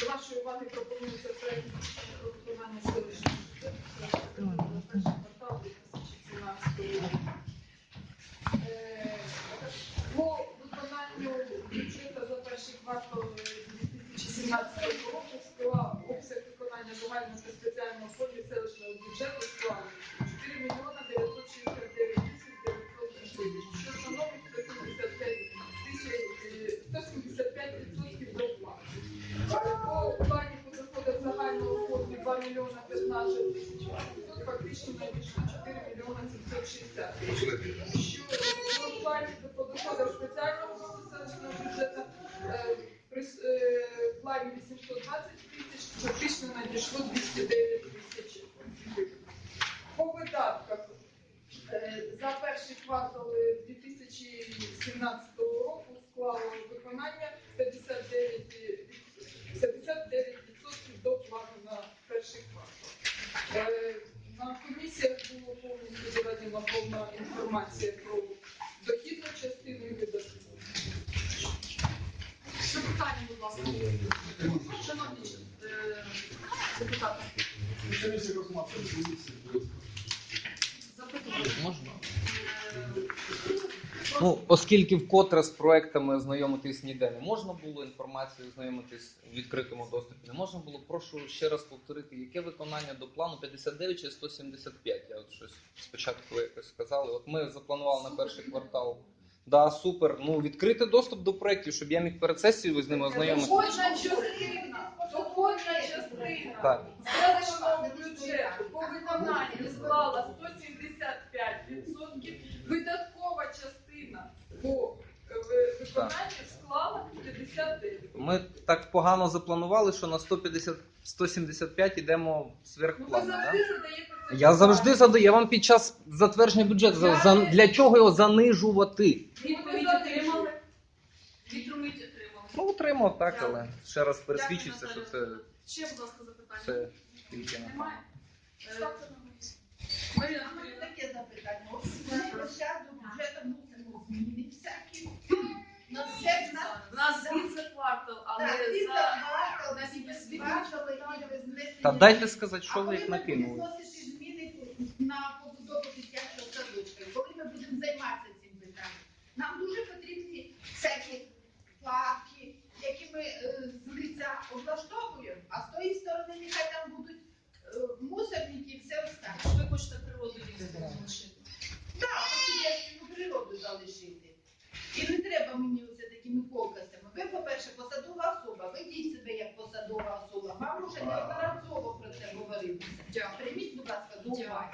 До вашої уваги пропонується проект рішення про виконання селищного бюджету на перший квартал 2017. Е, По виконанню бюджету за перший квартал е, 2017 року 2 мільйона 15 тисяч і фактично надійшло 4 мільйона 760 тисяч. Що плані по доходах спеціального фонду селищного бюджету е, при е, плані 820 тисяч, фактично надійшло 209 тисяч гривень. По видатках е, за перший квартал е, 2017 року склало виконання 59 е, 59% до плану на перший квартал. Е, На комісіях було повністю доведена повна інформація про дохідну частину і видаткову. Запитання, будь ласка. Шановні е, депутати, Комісія розмовляє. запитування. Можна? Е, Ну, оскільки вкотре з проектами знайомитись ніде не можна було, інформацією знайомитись в відкритому доступі не можна було. Прошу ще раз повторити, яке виконання до плану 59 чи 175? Я от щось спочатку якось сказали. От ми запланували на перший квартал. Да, супер. Ну, відкрити доступ до проєктів, щоб я міг перед сесією з ними ознайомитися. Доходна частина, доходна частина Так. селищного бюджету по виконанню склала 175%, видаткова частина по е, виконанню склала 59%. Ми так погано запланували, що на 150, 175 йдемо Ну, ви завжди задаєте Я завжди задаю. Я вам під час затвердження бюджету за, за для чого його занижувати? Відповідь отримали. Відповідь отримали. Ну, отримав так, але ще раз пересвідчився, що це, Ще, будь ласка, запитання. це тільки на Немає? Е, Марина У таке запитання. Ось ми до бюджету всякі. На все нас у нас звіт за квартал, але так, і за зарплата, на і всі безплатали, і без. Та дайте сказати, що ви коли їх ми накинули. будемо вносити зміни на побудову дитячого садочка, коли ми будемо займатися цим питанням, нам дуже потрібні всякі платки, які ми е, з лиця облаштовуємо, а з тої сторони нехай там будуть е, мусорники і все останнє. ви хочете природу різати залишити. Так, природу залишити. І не треба мені оце такими колкостями. Ви, по-перше, посадова особа, ведіть себе як посадова особа. Вам уже неодноразово про це говорилося. Дякую. Прийміть, будь ласка, до уваги.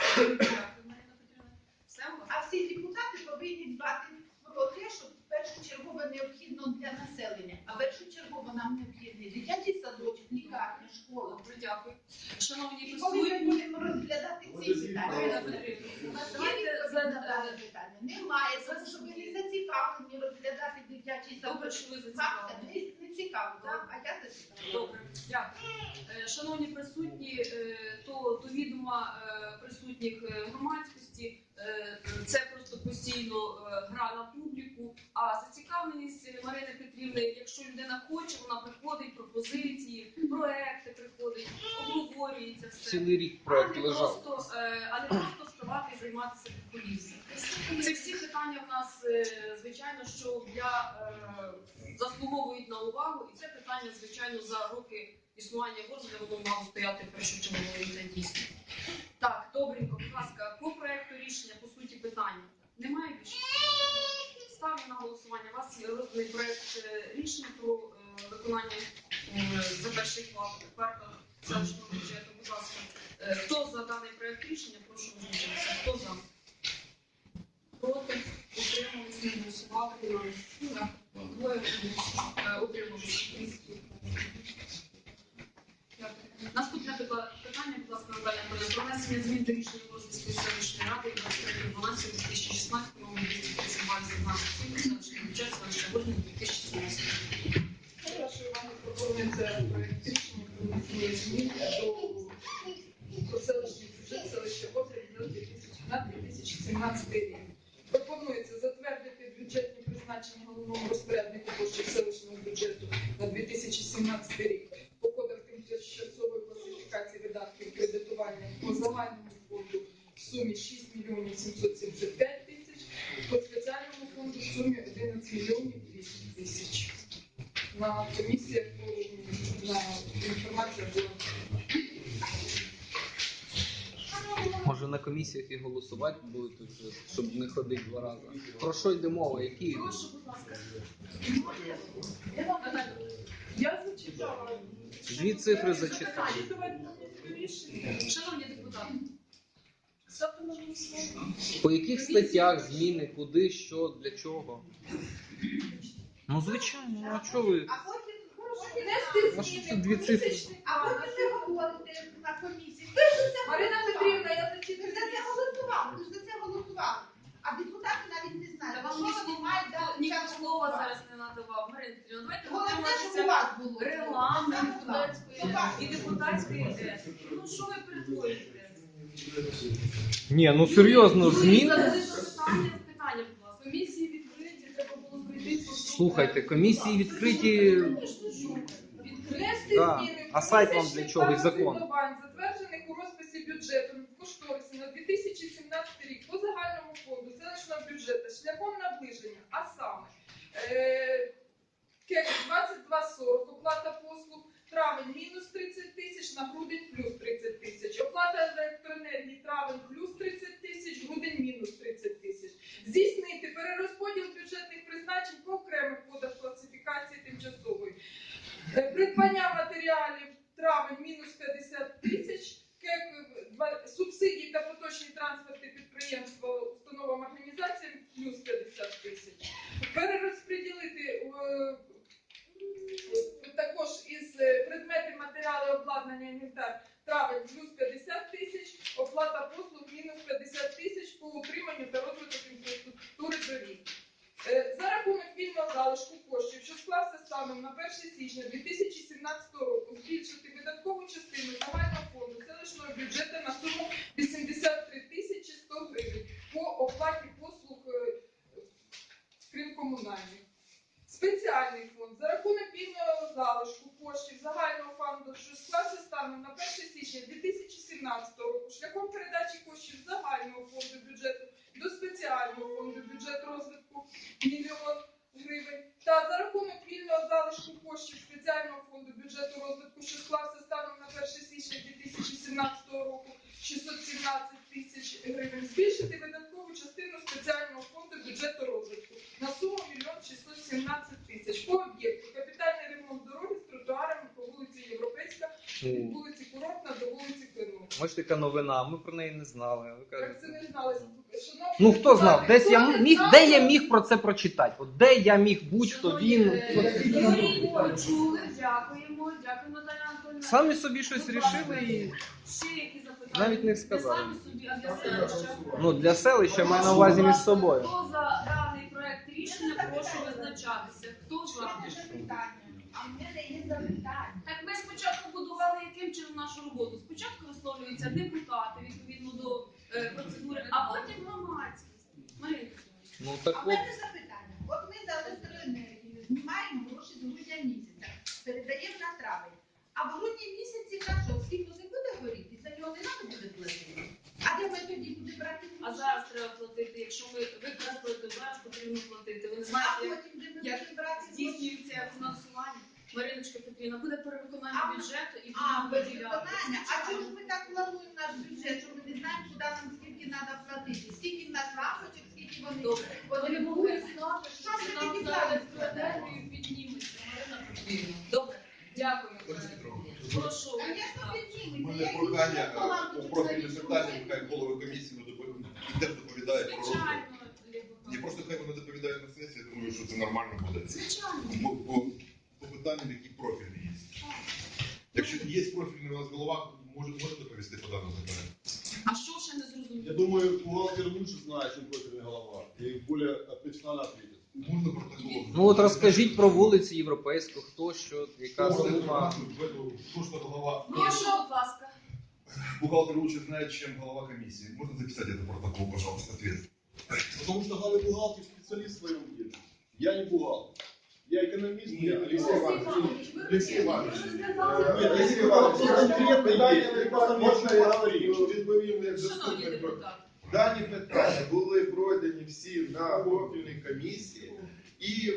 А всі депутати повинні дбати про те, що першочергово необхідно для населення. А першочергово нам необхідний дитячий садочок, лікарня, школа. Добре, дякую. Шановні І коли ми присутні, будемо розглядати ці питання, Марина Петрівна, у нас є давайте відповідь на за- дане питання? Немає, тому що ви не зацікавлені розглядати дитячий Добре, що ви Факта зацікавлені. не, цікаво, так? а я зацікавлена. Добре, дякую. Е, Шановні присутні, е, то до відома е, присутніх е, громадськості е, це просто постійно е, гра на публіку. А зацікавленість Марини Петрівни, якщо людина хоче, вона приходить, пропозиції, проекти приходить, обговорюється все. Цілий рік А проект не лежав. просто, е, а не просто займатися популізмом. Це всі питання в нас, е, звичайно, що для е, заслуговують на увагу, і це питання, звичайно, за роки існування органу воно мало стояти в дійсно. Так, добренько, будь ласка, по проекту рішення, по суті, питання. Немає більше? Ставлю на голосування. У вас є розданий проект е, рішення про виконання за перший квартал селищного бюджету. Будь ласка, е, хто за даний проект рішення, прошу визначитися. Хто за? Проти? Утримались, не голосували. Ну, так. Двоє е, утрималися. Дякую. Наступне пита- питання, будь ласка, Наталя Анатоліївна. Внесення до селищної ради 23.12.2016 номер 232 17 селищний бюджет селища Горні 2017. До вашої уваги пропонується проект рішення про змін до селищний бюджет селища Бодрів на 2000 на 2017 рік. Пропонується затвердити бюджетні призначення головного розпорядника коштів селищного бюджету на 2017 рік по кодах тимчасової класифікації видатків кредитування по загальному фонду в сумі 6 мільйонів 775 тисяч, по спеціальному фонду в сумі 11 мільйонів 200 тисяч. На комісіях на інформація була. Може на комісіях і голосувати вже, щоб не ходити два рази. Про що йде мова? Які? Прошу, будь ласка. Я зачитала. Дві цифри зачитали. Шановні депутати. По яких статтях зміни, куди, що, для чого? Ну, звичайно, ну а чого ви? А потім А що це дві цифри? а потім ви говорите на комісії. Ви ж за це Марина. Петрівна, я Ви ж за це голосували, ви ж за це голосували. А депутати навіть не Та знають, вам що ніхто вони мають дати ніхто час слова зараз не надавав. Марина Петрівна, давайте Головне, щоб у дотримуватися вас було. регламенту Саме і депутатської етики. Ну що ви перетворюєте? Ні, ну серйозно, Ну, зміни. Комісії відкриті, треба було прийти. Слухайте, комісії відкриті. Звісно, Да. зміни А сайт вам для чого? І закон. затверджених у розписі бюджету в кошторисі на 2017 рік по загальному фонду селищного бюджету шляхом наближення, а саме е, КЕК 2240, оплата послуг, травень мінус 30 тисяч, на грудень плюс 30 тисяч. Оплата електроенергії травень плюс 30 тисяч, грудень мінус 30 тисяч. Здійснити перерозподіл бюджетних призначень по окремих кодах класифікації тимчасової. Е, Придбання матеріалів травень мінус 50 тисяч, КЕК, е, два- субсидії та поточні транспорти підприємства, установам організаціям плюс 50 тисяч. Перерозподілити е, е, також із е, предмети, матеріали, обладнання, інвентар травень плюс 50 тисяч, оплата послуг мінус 50 тисяч по утриманню та розвиток інфраструктури доріг. Е, За рахунок вільного залишку коштів, що склався станом на 1 січня 2017 року, збільшити видаткову частину загального фонду селищного бюджету на суму 83 тисячі 100 гривень по оплаті послуг е, крім комунальних. Спеціальний фонд за рахунок вільного залишку коштів загального фонду, що склався станом на 1 січня 2017 року, шляхом передачі коштів з загального фонду бюджету до спеціального фонду бюджету розвитку мільйон гривень та за рахунок вільного залишку коштів спеціального фонду бюджету розвитку, що склався станом на 1 січня 2017 року 617 тисяч гривень, збільшити видаткову частину спеціального фонду бюджету розвитку на суму 1 617 тисяч по об'єкту капітальний ремонт дороги з тротуарами по вулиці Європейська від Ну, вулиці Курортна до вулиці Клинова. Новина, ми про неї не знали. Ви кажете. Як це не знали? Шановні Ну хто знав? депутати, Десь я хто не міг, знав, де я міг про це прочитати? От де я міг будь-хто він. Юрій, почули, дякуємо, дякуємо Наталя Анатольовна. Самі собі щось рішили і. Ще які запитання? Навіть не сказали. Не самі собі, а для селища. Ну для селища маю на увазі між собою. Хто за даний проект рішення, прошу визначатися. Хто за? не запитання. А в мене є запитання. Так ми спочатку будували яким чином нашу роботу. Спочатку висловлюються депутати відповідно до е, процедури, а потім громадськість. Марина Ну А так от. мене запитання. От ми за електроенергію знімаємо гроші з грудня місяця, передаємо на травень. А в грудні місяці на що? Світло не буде горіти, за нього не треба буде платити. А де ми тоді будемо брати А гроші? зараз треба платити. Якщо ми використали, то зараз потрібно платити. Ви не А знаєте, як потім де ми як будемо брати гроші? здійснюється фінансування. Мариночка Петрівна, А, бюджету і А, будемо без виділяти. виконання. А чому ж ми так плануємо наш бюджет, що ми не знаємо, куди нам скільки треба платити? Скільки в нас лампочок, скільки вони Добре. Вони вони могли знати, що Що ж ви нам такі за знаєте? електроенергію підніметься. Марина Петрівна. Добре, дякую. Прошу. Звісно, У піднімемо. мене Як прохання е, лампочок завішу питанням, хай голови комісії не доповідає, теж доповідає про розгляд. Звичайно, Ні, просто хай вони доповідають на сесії, я думаю, що це нормально буде. Звичайно. По, по, по питанням, які профільні є. Якщо є профільний у нас голова, може, може доповісти по даному питанню. А що ще не зрозуміло? Я думаю, бухгалтер лучше знает, чем профильный голова. И более профессионально ответит. Можна протокол? Ну от розкажіть про вулиці Європейську, хто що, яка Хто сума. Хто ж голова? Прошу, будь ласка. Бухгалтер лучше знает, чем голова комиссии. Можно записать этот протокол, пожалуйста, ответ? Потому что главный бухгалтер специалист в своем деле. Я не бухгалтер. Я я Иванович. Іванович, ви Олексій Іванович, Олексій Іванович, конкретне питання, питання, можна я відповім як заступник. Дані питання були пройдені всі на профільній комісії, і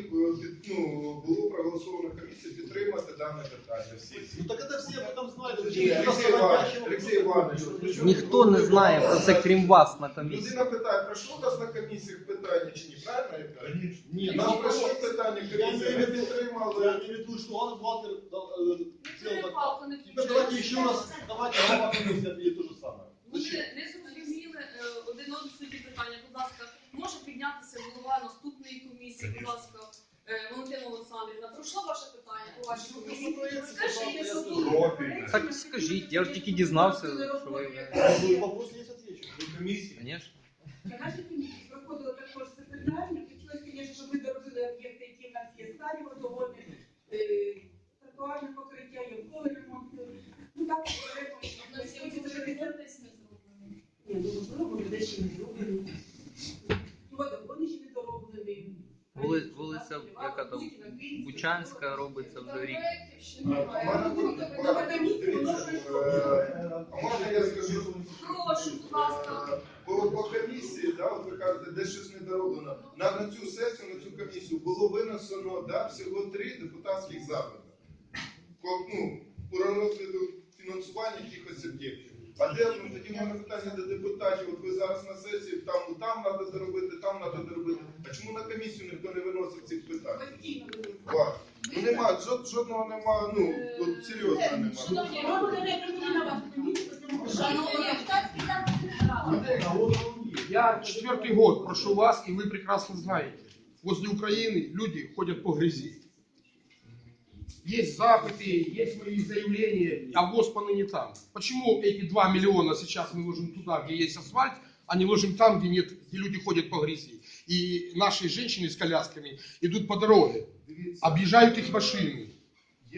ну, було проголосовано комісію підтримати дане питання. Всі, всі. Ну так это все об этом знают. Ні, Олексій Іванович, Олексій Іванович, при чому Ніхто тут не знає про це, крім вас на комісії. Людина питає, пройшло у нас на комісіях питання чи ні? Правильно я кажу? Нет, Нам нам пройшло питання комісії, ми Я підтримали. имею в виду, что главный бухгалтер дал, э, сделал так. палку не Теперь давайте еще раз, давайте глава комиссии ответит то же самое. Вони Зачем? не зрозуміли е, один одну суті питання. Будь ласка, може піднятися голова наступної комісії, будь ласка, е, Валентина Олександрівна. Пройшло ваше питання по вашій комісії? Скажіть, що було. Так скажіть, я ж тільки дізнався, що ви Ну, вопрос есть, отвечу. Звісно. На нашій комісії проходило також це питання. Хотілося, звісно, щоб ми доробили об'єкти, які в нас є старі водогони, е, тротуарне покриття, ямковий ремонт. Ну так, окремо, У нас є Ні, обов'язково десь не зроблено. ну можливо, вони дещо не зроблені. Ну, водогони ще не дороблені. Вулиця, яка там, Бучанська робиться вже рік. А можна я скажу? Прошу, будь ласка. По, комісії, да, от ви кажете, де щось не дороблено. На, на цю сесію, на цю комісію було винесено да, всього три депутатських запити. Ну, по розгляду фінансування якихось об'єктів. А де ну, тоді в мене питання до депутатів? От ви зараз на сесії там, там треба доробити, там треба доробити. А чому на комісію ніхто не виносив цих питань? Постійно вони. Ладно. Ну нема, жод- жодного нема, ну, от серйозно нема. Шановні Ну, вони не прийшли на вас комісію, тому що Шановні Я четвертый год прошу вас, и вы прекрасно знаете, возле Украины люди ходят по грязи. Есть запыты, есть мои заявления, а Господа не там. Почему эти 2 миллиона сейчас мы ложим туда, где есть асфальт, а не ложим там, где нет, где люди ходят по грязи? И наши женщины с колясками идут по дороге, объезжают их машины.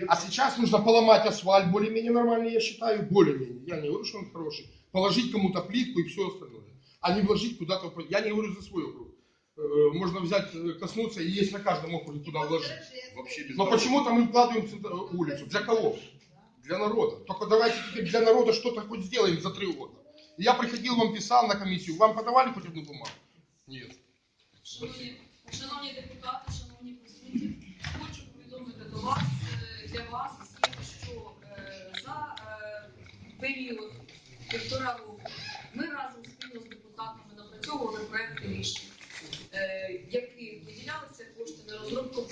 А сейчас нужно поломать асфальт, более-менее нормальный, я считаю, более-менее. Я не говорю, что он хороший. Положить кому-то плитку и все остальное. А не вложить куда-то. Я не говорю за свой округ. Э, Можно взять, э, коснуться, и есть на каждом округе, куда вложить. Вообще без Но почему-то мы вкладываем в центр- улицу. Для кого? Для народа. Только давайте теперь для народа что-то хоть сделаем за три года. Я приходил, вам писал на комиссию. Вам подавали хоть одну бумагу? Нет. Шановні, шановні депутати, шановні присутні, хочу повідомити до вас, е, для вас всіх, що е, за е, період півтора року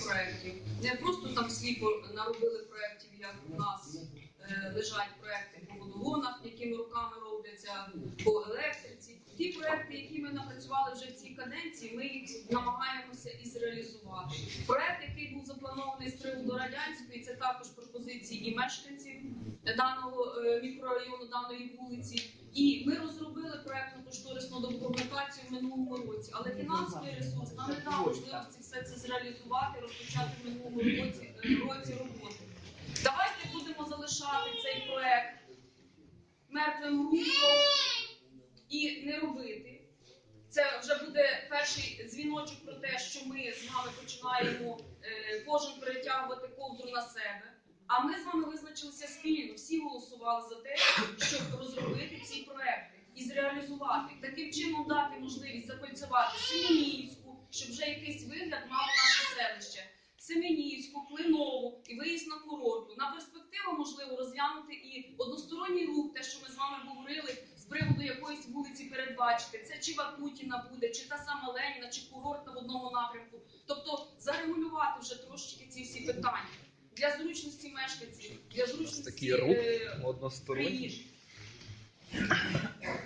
проєктів. Не просто там сліпо наробили проєктів, як у нас е, лежать проекти по водогонах, якими руками робляться, по електриці. Ті проекти, які ми напрацювали вже в цій каденції, ми їх намагаємося і зреалізувати. Проект, який був запланований з приводу радянської, це також пропозиції і мешканців даного е, мікрорайону, даної вулиці. І ми розробили проектну кошторисну документацію в минулому році, але фінансовий ресурс нам не дав можливості все це зреалізувати, розпочати в минулому році, е, році роботи. Давайте будемо залишати цей проект мертвим грузом і не робити. Це вже буде перший дзвіночок про те, що ми з вами починаємо е, кожен перетягувати ковдру на себе. А ми з вами визначилися спільно, всі голосували за те, щоб розробити ці проекти і зреалізувати. Таким чином дати можливість закольцювати Семенівську, щоб вже якийсь вигляд мало наше селище. Семенівську, Клинову і виїзд на курорту. На перспективу можливо розглянути і односторонній рух, те, що ми з вами говорили, з приводу якоїсь вулиці передбачити. Це чи Ватутіна буде, чи та сама Леніна, чи курортна в одному напрямку. Тобто зарегулювати вже трошечки ці всі питання для зручності мешканців, для зручності е, приїжджих,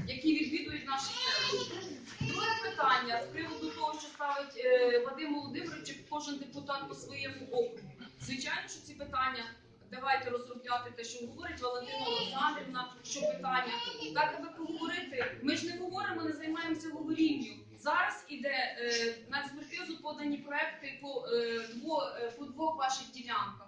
які відвідують наші селища. Друге питання з приводу того, що ставить е, Вадим Володимирович, кожен депутат по своєму округу. Звичайно, що ці питання давайте розробляти те, що говорить Валентина Олександрівна, що питання. Так, аби поговорити, ми ж не говоримо, не займаємося говорінню. Зараз іде е, на експертизу подані проекти по, е, дво, е, по двох ваших ділянках.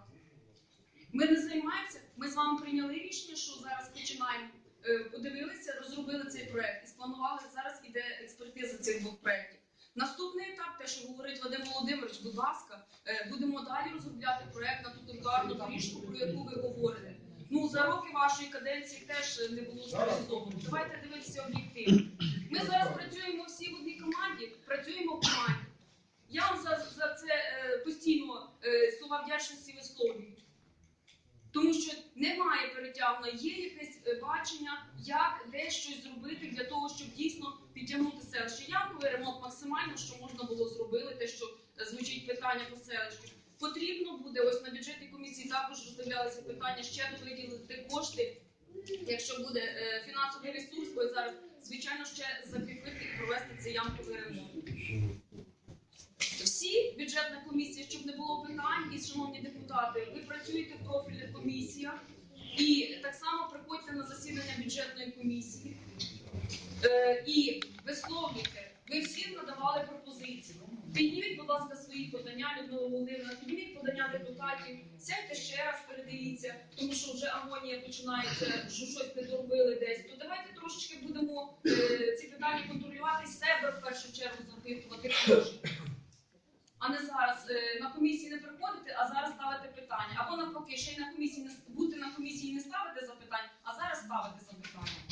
Ми не займаємося. Ми з вами прийняли рішення, що зараз починаємо. Е, Подивилися, розробили цей проект і спланували. Зараз іде експертиза цих двох проєктів. Наступний етап, те, що говорить Вадим Володимирович, будь ласка, е, будемо далі розробляти проект на ту тротуарну доріжку про яку ви говорите. Ну за роки вашої каденції теж не було зреалізовано. Давайте дивитися об'єктивно. Ми зараз працюємо всі в одній команді, працюємо в команді. Я вам за, за це е, постійно слова вдячності висловлюю. Тому що немає перетягнення, є якесь е, бачення, як де щось зробити для того, щоб дійсно підтягнути селище. Ямковий ремонт максимально, що можна було зробити, те, що е, звучить питання по селищу. Потрібно буде ось на бюджетній комісії також розглядалися питання ще виділити кошти, якщо буде е, фінансовий ресурс, бо зараз звичайно ще закріпити і провести цей ямковий ремонт. Всі бюджетна комісія, щоб не було питань, і шановні депутати, ви працюєте в профільних комісіях і так само приходьте на засідання бюджетної комісії е, і висловлюйте. Ви всі надавали пропозиції. Підніміть, будь ласка, свої подання, Людмила Володимирівна, підніміть подання депутатів, сядьте ще раз, передивіться, тому що вже агонія починається, що щось не доробили десь. То давайте трошечки будемо е, ці питання контролювати себе в першу чергу запитувати а не зараз е, на комісії не приходити, а зараз ставити питання. Або навпаки, ще й на комісії не бути на комісії не ставити запитань, а зараз ставити запитання.